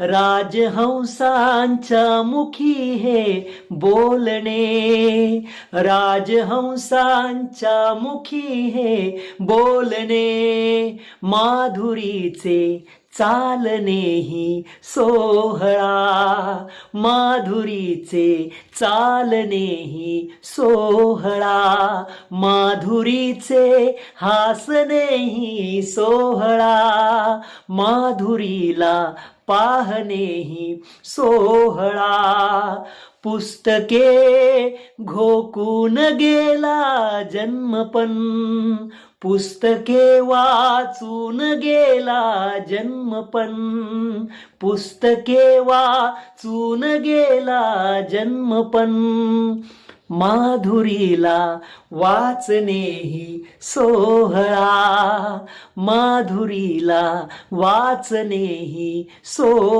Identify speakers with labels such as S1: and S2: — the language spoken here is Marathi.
S1: राजहंसांच्या मुखी हे बोलणे. राजहंसांच्या मुखी हे बोलणे. माधुरीचे चालणेही सोहळा. माधुरीचे चालणेही सोहळा. माधुरीचे हासणेही सोहळा. माधुरीला पाहणेही सोहळा. पुस्तके घोकून गेला जन्मपण पुस्तके वाचून गेला जन्मपण पुस्तके वाचून गेला जन्मपण माधुरीला वाचणेही सोहळा. माधुरीला वाचणेही सो